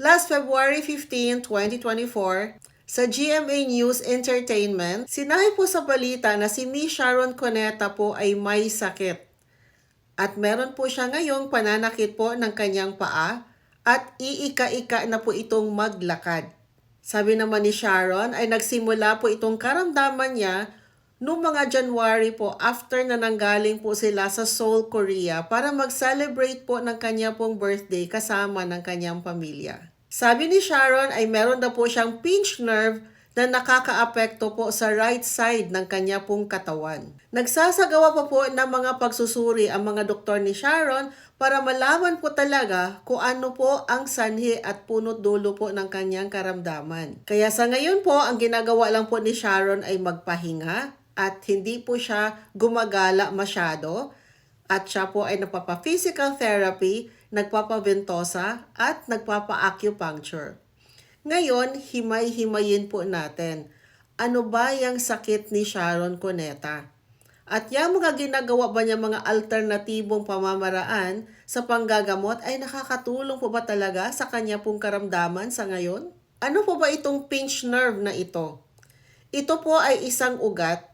Last February 15, 2024, sa GMA News Entertainment, sinabi po sa balita na si Miss Sharon Cuneta po ay may sakit. At meron po siya ngayong pananakit po ng kanyang paa at iika-ika na po itong maglakad. Sabi naman ni Sharon ay nagsimula po itong karamdaman niya noong mga January po after na nanggaling po sila sa Seoul, Korea para mag-celebrate po ng kanya pong birthday kasama ng kanyang pamilya. Sabi ni Sharon ay meron na po siyang pinch nerve na nakakaapekto po sa right side ng kanya pong katawan. Nagsasagawa pa po ng mga pagsusuri ang mga doktor ni Sharon para malaman po talaga kung ano po ang sanhi at punot dulo po ng kanyang karamdaman. Kaya sa ngayon po, ang ginagawa lang po ni Sharon ay magpahinga at hindi po siya gumagala masyado at siya po ay nagpapa-physical therapy, nagpapaventosa at nagpapa-acupuncture. Ngayon, himay-himayin po natin. Ano ba yung sakit ni Sharon Cuneta? At yung mga ginagawa ba niya mga alternatibong pamamaraan sa panggagamot ay nakakatulong po ba talaga sa kanya pong karamdaman sa ngayon? Ano po ba itong pinch nerve na ito? Ito po ay isang ugat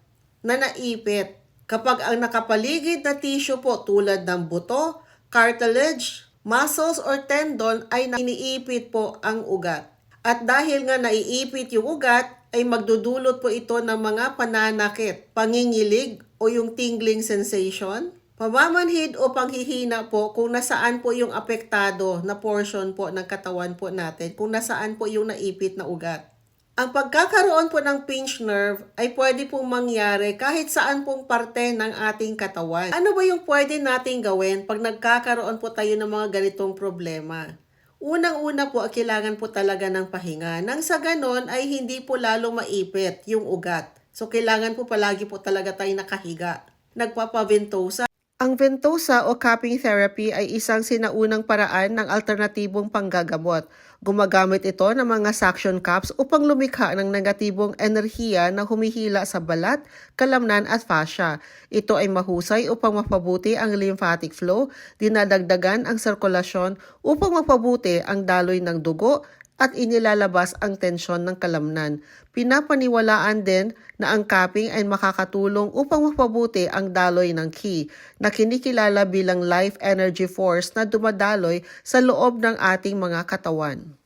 na naipit kapag ang nakapaligid na tissue po tulad ng buto, cartilage, muscles or tendon ay iniipit po ang ugat. At dahil nga naiipit yung ugat, ay magdudulot po ito ng mga pananakit, pangingilig o yung tingling sensation, pamamanhid o panghihina po kung nasaan po yung apektado na portion po ng katawan po natin, kung nasaan po yung naipit na ugat. Ang pagkakaroon po ng pinch nerve ay pwede pong mangyari kahit saan pong parte ng ating katawan. Ano ba yung pwede nating gawin pag nagkakaroon po tayo ng mga ganitong problema? Unang-una po, kailangan po talaga ng pahinga. Nang sa ganon ay hindi po lalo maipit yung ugat. So, kailangan po palagi po talaga tayo nakahiga. Nagpapaventosa. Ang ventosa o cupping therapy ay isang sinaunang paraan ng alternatibong panggagamot. Gumagamit ito ng mga suction cups upang lumikha ng negatibong enerhiya na humihila sa balat, kalamnan at fascia. Ito ay mahusay upang mapabuti ang lymphatic flow, dinadagdagan ang sirkulasyon upang mapabuti ang daloy ng dugo at inilalabas ang tensyon ng kalamnan. Pinapaniwalaan din na ang cupping ay makakatulong upang mapabuti ang daloy ng ki na kinikilala bilang life energy force na dumadaloy sa loob ng ating mga katawan.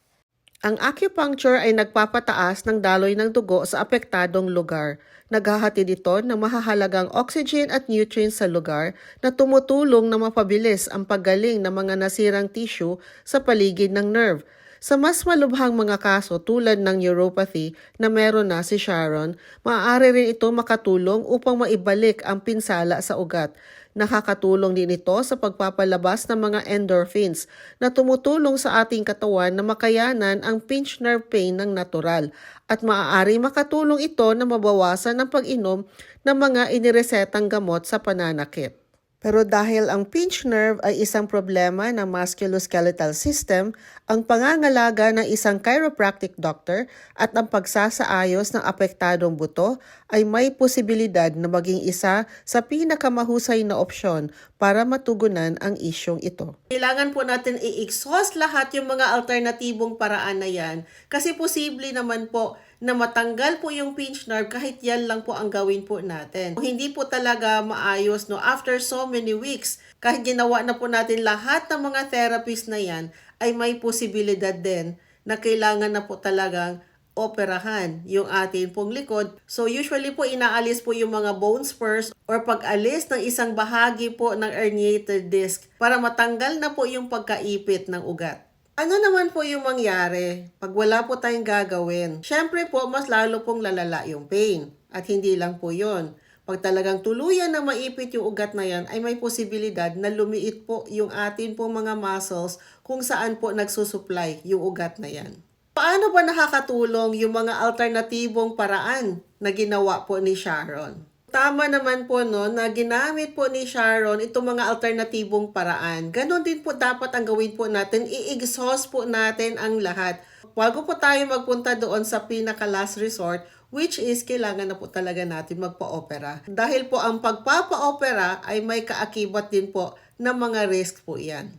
Ang acupuncture ay nagpapataas ng daloy ng dugo sa apektadong lugar. Naghahatid ito ng mahahalagang oxygen at nutrients sa lugar na tumutulong na mapabilis ang paggaling ng mga nasirang tissue sa paligid ng nerve. Sa mas malubhang mga kaso tulad ng neuropathy na meron na si Sharon, maaari rin ito makatulong upang maibalik ang pinsala sa ugat. Nakakatulong din ito sa pagpapalabas ng mga endorphins na tumutulong sa ating katawan na makayanan ang pinch nerve pain ng natural at maaari makatulong ito na mabawasan ang pag-inom ng mga iniresetang gamot sa pananakit. Pero dahil ang pinch nerve ay isang problema ng musculoskeletal system, ang pangangalaga ng isang chiropractic doctor at ang pagsasaayos ng apektadong buto ay may posibilidad na maging isa sa pinakamahusay na opsyon para matugunan ang isyong ito. Kailangan po natin i-exhaust lahat yung mga alternatibong paraan na yan kasi posible naman po na matanggal po yung pinch nerve kahit yan lang po ang gawin po natin. Hindi po talaga maayos no after so many weeks kahit ginawa na po natin lahat ng mga therapies na yan ay may posibilidad din na kailangan na po talagang operahan yung ating pong likod. So usually po inaalis po yung mga bone spurs or pag-alis ng isang bahagi po ng herniated disc para matanggal na po yung pagkaipit ng ugat. Ano naman po yung mangyari pag wala po tayong gagawin? Siyempre po, mas lalo pong lalala yung pain. At hindi lang po yon. Pag talagang tuluyan na maipit yung ugat na yan, ay may posibilidad na lumiit po yung atin pong mga muscles kung saan po nagsusupply yung ugat na yan. Paano ba nakakatulong yung mga alternatibong paraan na ginawa po ni Sharon? Tama naman po no na ginamit po ni Sharon itong mga alternatibong paraan. Ganon din po dapat ang gawin po natin. I-exhaust po natin ang lahat. Bago po tayo magpunta doon sa pinaka last resort, which is kailangan na po talaga natin magpa-opera. Dahil po ang pagpapa-opera ay may kaakibat din po ng mga risk po yan.